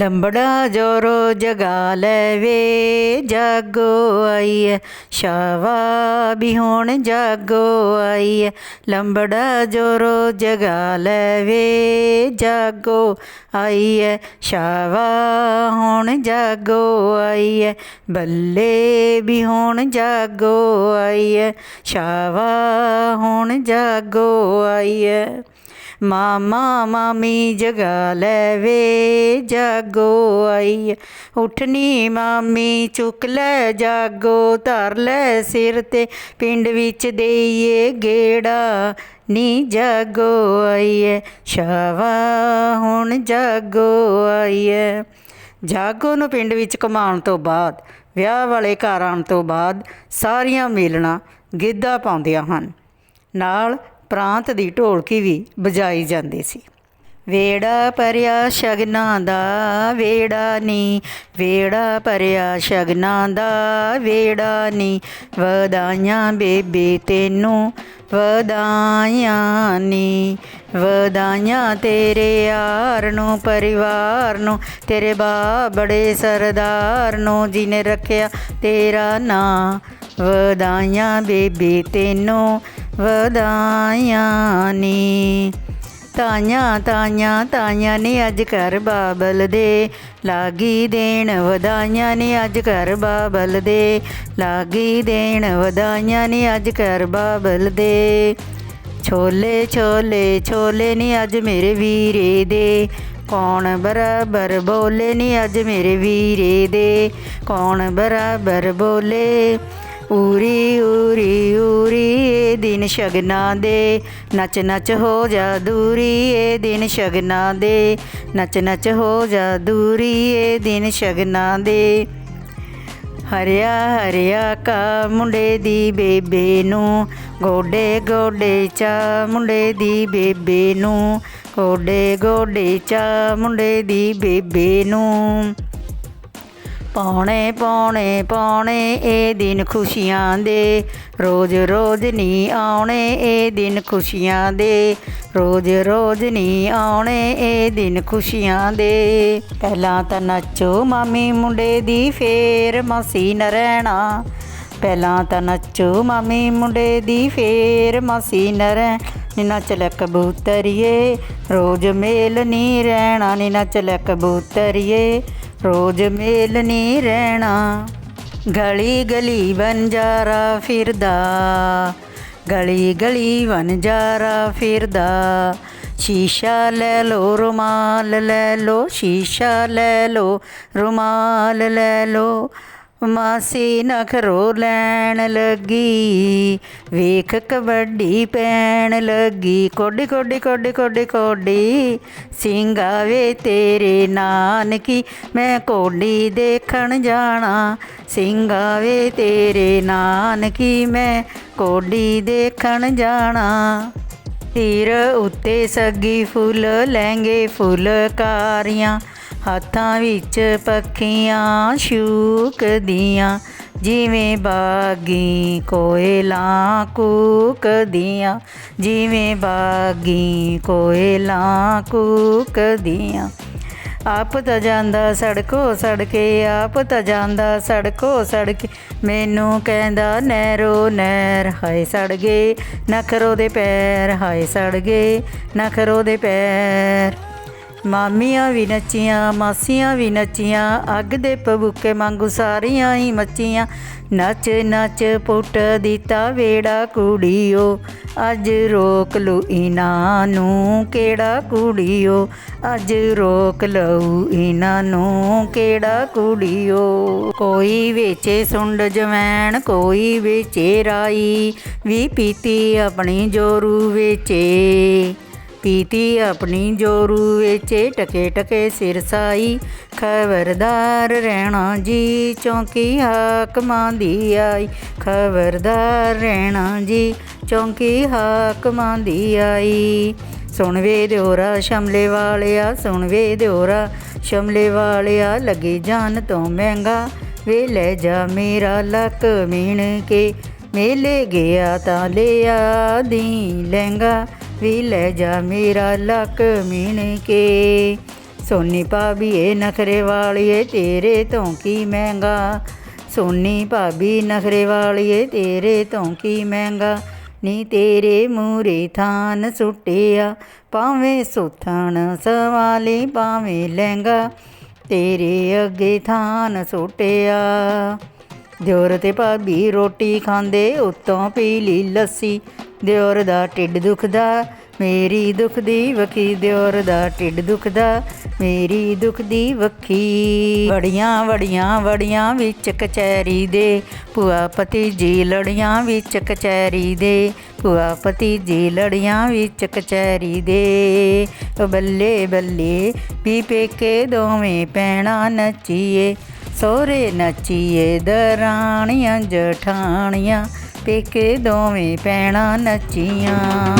ਲੰਬੜਾ ਜੋਰੋ ਜਗਾ ਲੈ ਵੇ, ਜਾਗੋ ਆਈਏ ਸ਼ਾਵਾ ਵੀ ਹੁਣ ਜਾਗੋ ਆਈਏ ਲੰਬੜਾ ਜੋਰੋ ਜਗਾ ਲੈ ਵੇ, ਜਾਗੋ ਆਈਏ ਸ਼ਾਵਾ ਹੁਣ ਜਾਗੋ ਆਈਏ ਬੱਲੇ ਵੀ ਹੁਣ ਜਾਗੋ ਆਈਏ ਸ਼ਾਵਾ ਹੁਣ ਜਾਗੋ ਆਈਏ ਮਾਮਾ ਮਾਮੀ ਜਗਾ ਲੈ ਵੇ, ਜਾਗੋ ਆਈ ਉਠਨੀ ਮਾਮੀ ਚੁੱਕ ਲੈ, ਜਾਗੋ ਧਰ ਲੈ ਸਿਰ ਤੇ। ਪਿੰਡ ਵਿੱਚ ਦੇਈਏ ਗੇੜਾ, ਨੀ ਜਾਗੋ ਆਈਏ। ਸ਼ਾਵਾ ਹੁਣ ਜਾਗੋ ਆਈਏ। ਜਾਗੋ ਨੂੰ ਪਿੰਡ ਵਿੱਚ ਕਮਾਉਣ ਤੋਂ ਬਾਅਦ, ਵਿਆਹ ਵਾਲੇ ਘਰ ਆਉਣ ਤੋਂ ਬਾਅਦ ਸਾਰੀਆਂ ਮੇਲਣਾ ਗਿੱਧਾ ਪਾਉਂਦੀਆਂ ਹਨ। ਨਾਲ ਪ੍ਰਾਂਤ ਦੀ ਢੋਲਕੀ ਵੀ ਵਜਾਈ ਜਾਂਦੀ ਸੀ। ਵੇੜਾ ਪਰਿਆ ਸ਼ਗਨਾਂ ਦਾ ਵੇੜਾ ਨੀ, ਵੇੜਾ ਪਰਿਆ ਸ਼ਗਨਾਂ ਦਾ ਵੇੜਾ ਨੀ। ਵਧਾਈਆਂ ਬੇਬੇ ਤੈਨੂੰ, ਵਧਾਈਆਂ ਨੀ। ਵਧਾਈਆਂ ਤੇਰੇ ਯਾਰ ਨੂੰ, ਪਰਿਵਾਰ ਨੂੰ, ਤੇਰੇ ਬਾਬੜੇ ਸਰਦਾਰ ਨੂੰ ਜਿਨੇ ਰੱਖਿਆ ਤੇਰਾ ਨਾਂ। ਵਧਾਈਆਂ ਬੇਬੇ ਤੈਨੂੰ ਵਧਾਈਆਂ ਨੀ ਤਾਈਆਂ ਤਾਈਆਂ ਤਾਈਆਂ ਨੇ ਅੱਜ ਘਰ ਬਾਬਲ ਦੇ। ਲਾਗੀ ਦੇਣ ਵਧਾਈਆਂ ਨੇ ਅੱਜ ਘਰ ਬਾਬਲ ਦੇ। ਲਾਗੀ ਦੇਣ ਵਧਾਈਆਂ ਨੇ ਅੱਜ ਘਰ ਬਾਬਲ ਦੇ। ਛੋਲੇ ਛੋਲੇ ਛੋਲੇ ਨੀ ਅੱਜ ਮੇਰੇ ਵੀਰੇ ਦੇ। ਕੌਣ ਬਰਾਬਰ ਬੋਲੇ ਨਹੀਂ ਅੱਜ ਮੇਰੇ ਵੀਰੇ ਦੇ। ਕੌਣ ਬਰਾਬਰ ਬੋਲੇ? ਉਰੀ ਉਰੀ ਉਰੀ ਇਹ ਦਿਨ ਸ਼ਗਨਾਂ ਦੇ। ਨੱਚ ਨੱਚ ਹੋ ਜਾ ਦੂਰੀ, ਏ ਦਿਨ ਸ਼ਗਨਾਂ ਦੇ। ਨੱਚ ਨੱਚ ਹੋ ਜਾ ਦੂਰੀ ਇਹ ਦਿਨ ਸ਼ਗਨਾਂ ਦੇ। ਹਰਿਆ ਹਰਿਆ ਕਾ ਮੁੰਡੇ ਦੀ ਬੇਬੇ ਨੂੰ। ਗੋਡੇ ਗੋਡੇ ਚਾ ਮੁੰਡੇ ਦੀ ਬੇਬੇ ਨੂੰ। ਗੋਡੇ ਗੋਡੇ ਚਾ ਮੁੰਡੇ ਦੀ ਬੇਬੇ ਨੂੰ। ਪੌਣੇ ਪੌਣੇ ਪੌਣੇ, ਇਹ ਦਿਨ ਖੁਸ਼ੀਆਂ ਦੇ। ਰੋਜ਼ ਰੋਜ਼ ਨਹੀਂ ਆਉਣੇ, ਇਹ ਦਿਨ ਖੁਸ਼ੀਆਂ ਦੇ। ਰੋਜ਼ ਰੋਜ਼ ਨਹੀਂ ਆਉਣੇ, ਇਹ ਦਿਨ ਖੁਸ਼ੀਆਂ ਦੇ। ਪਹਿਲਾਂ ਤਾਂ ਨੱਚੋ ਮਾਮੀ ਮੁੰਡੇ ਦੀ, ਫੇਰ ਮਾਸੀ ਨ ਰਹਿਣਾ ਪਹਿਲਾਂ ਤਾਂ ਨੱਚੋ ਮਾਮੀ ਮੁੰਡੇ ਦੀ, ਫੇਰ ਮਾਸੀ ਨ ਰਹਿ ਨੀ ਨੱਚ ਲੈ ਕਬੂਤਰੀਏ, ਰੋਜ਼ ਮੇਲ ਨਹੀਂ ਰਹਿਣਾ, ਨੀ ਨੱਚ ਲੈ ਕਬੂਤਰੀਏ। ਰੋਜ਼ ਮੇਲ ਨਹੀਂ ਰਹਿਣਾ। ਗਲੀ ਗਲੀ ਵਨਜਾਰਾ ਫਿਰਦਾ। ਗਲੀ ਗਲੀ ਵਨਜਾਰਾ ਫਿਰਦਾ। ਸ਼ੀਸ਼ਾ ਲੈ ਲੋ, ਰੁਮਾਲ ਲੈ ਲੋ, ਸ਼ੀਸ਼ਾ ਲੈ ਲੋ, ਰੁਮਾਲ ਲੈ ਲੋ। ਮਾਸੀ ਨਖਰੋ ਲੈਣ ਲੱਗੀ। ਵੇਖ ਕਬੱਡੀ ਪੈਣ ਲੱਗੀ। ਕੋਡੀ ਕੋਡੀ ਕੋਡੀ ਕੋਡੀ ਕੋਡੀ। ਸਿੰਘਾਵੇ ਤੇਰੇ ਨਾਨਕੀ, ਮੈਂ ਕੋਡੀ ਦੇਖਣ ਜਾਣਾ। ਸਿੰਘਾਵੇ ਤੇਰੇ ਨਾਨਕੀ, ਮੈਂ ਕੋਡੀ ਦੇਖਣ ਜਾਣਾ। ਤੀਰ ਉੱਤੇ ਸੱਗੀ ਫੁੱਲ, ਲਹਿੰਗੇ ਫੁੱਲਕਾਰੀਆਂ। ਹੱਥਾਂ ਵਿੱਚ ਪੱਖੀਆਂ ਸ਼ੂਕਦੀਆਂ ਜਿਵੇਂ ਬਾਗੀ ਕੋਇਲਾਂ ਕੂਕਦੀਆਂ, ਜਿਵੇਂ ਬਾਗੀ ਕੋਇਲਾਂ ਕੂਕਦੀਆਂ। ਆਪ ਤਾਂ ਜਾਂਦਾ ਸੜਕੋ ਸੜਕੇ, ਆਪ ਤਾਂ ਜਾਂਦਾ ਸੜਕੋ ਸੜਕੇ। ਮੈਨੂੰ ਕਹਿੰਦਾ, ਨਹਿਰੋ ਨਹਿਰ, ਹਾਏ ਸੜ ਗਏ। ਨਖਰੋ ਦੇ ਪੈਰ, ਹਾਏ ਸੜ ਗਏ। ਨਖਰੋ ਦੇ ਪੈਰ। ਮਾਮੀਆਂ ਵੀ ਨੱਚੀਆਂ, ਮਾਸੀਆਂ ਵੀ ਨੱਚੀਆਂ, ਅੱਗ ਦੇ ਪਬੂਕੇ ਮੰਗੂ ਸਾਰੀਆਂ ਹੀ ਮੱਚੀਆਂ। ਨੱਚ ਨੱਚ ਪੁੱਟ ਦਿੱਤਾ ਵੇੜਾ ਕੁੜੀਓ, ਅੱਜ ਰੋਕ ਲੂ ਇਹਨਾਂ ਨੂੰ ਕਿਹੜਾ ਕੁੜੀਓ? ਅੱਜ ਰੋਕ ਲਊ ਇਹਨਾਂ ਨੂੰ ਕਿਹੜਾ ਕੁੜੀਓ? ਕੋਈ ਵੇਚੇ ਸੁੰਡ ਜਵੈਣ, ਕੋਈ ਵੇਚੇ ਰਾਈ, ਵੀ ਪੀਤੀ ਆਪਣੀ ਜੋਰੂ ਵੇਚੇ। ਪੀਤੀ ਆਪਣੀ ਜੋਰੂ ਵਿੱਚ, ਟਕੇ ਟਕੇ ਸਿਰਸਾਈ ਖਬਰਦਾਰ ਰਹਿਣਾ ਜੀ ਚੌਂਕੀ ਹਾਕਮਾਂ ਦੀ ਆਈ। ਖਬਰਦਾਰ ਰਹਿਣਾ ਜੀ ਚੌਂਕੀ ਹਾਕਮਾਂ ਦੀ ਆਈ। ਸੁਣ ਵੇ ਦਿਓਰਾ ਸ਼ਮਲੇ ਵਾਲਿਆ, ਸੁਣ ਵੇ ਦਿਓਰਾ ਸ਼ਮਲੇ ਵਾਲਿਆ, ਲੱਗੇ ਜਾਨ ਤੋਂ ਮਹਿੰਗਾ। ਵੇ ਲੈ ਜਾ ਮੇਰਾ ਲੱਕ ਮੀਣ ਕੇ, ਮੇਲੇ ਗਿਆ ਤਾਂ ਲਿਆ ਦੀ ਲਹਿੰਗਾ। ਵੀ ਲੈ ਜਾ ਮੇਰਾ ਲੱਕ ਮੀਣ ਕੇ। ਸੋਨੀ ਭਾਬੀਏ ਨਖਰੇ ਵਾਲੀਏ, ਤੇਰੇ ਤੋਂ ਕੀ ਮਹਿੰਗਾ? ਸੋਨੀ ਭਾਬੀ, ਨਖਰੇ ਵਾਲੀਏ, ਤੇਰੇ ਤੋਂ ਕੀ ਮਹਿੰਗਾ? ਨੀ ਤੇਰੇ ਮੂਰੇ ਥਾਨ ਸੁੱਟਿਆ, ਭਾਵੇਂ ਸੁਥਣ ਸਵਾਲੀ, ਭਾਵੇਂ ਲਹਿੰਗਾ, ਤੇਰੇ ਅੱਗੇ ਥਾਨ ਸੁੱਟਿਆ। ਦਿਓਰ ਤੇ ਭਾਬੀ ਰੋਟੀ ਖਾਂਦੇ, ਉੱਤੋਂ ਪੀ ਲਈ ਲੱਸੀ ਦਿਓਰ ਦਾ ਢਿੱਡ ਦੁਖਦਾ, ਮੇਰੀ ਦੁਖਦੀ ਵਕੀ ਦਿਓਰ ਦਾ ਢਿੱਡ ਦੁਖਦਾ, ਮੇਰੀ ਦੁਖਦੀ ਵਕੀ ਵੜੀਆਂ ਵੜੀਆਂ ਵੜੀਆਂ ਵਿੱਚ ਕਚਹਿਰੀ ਦੇ, ਭੂਆ ਪਤੀ ਜੀ ਲੜੀਆਂ ਵਿੱਚ ਕਚਹਿਰੀ ਦੇ, ਭੂਆ ਪਤੀ ਜੀ ਲੜੀਆਂ ਵਿੱਚ ਕਚਹਿਰੀ ਦੇ। ਬੱਲੇ ਬੱਲੇ, ਵੀ ਪੇਕੇ ਦੋਵੇਂ ਪੈਣਾ ਨੱਚੀਏ ਸੋਰੇ ਨੱਚੀਏ ਦਰਾਣੀਆਂ, ਜਠਾਣੀਆਂ ਪੇਕੇ ਦੋਵੇਂ ਪੈਣਾ ਨੱਚੀਆਂ।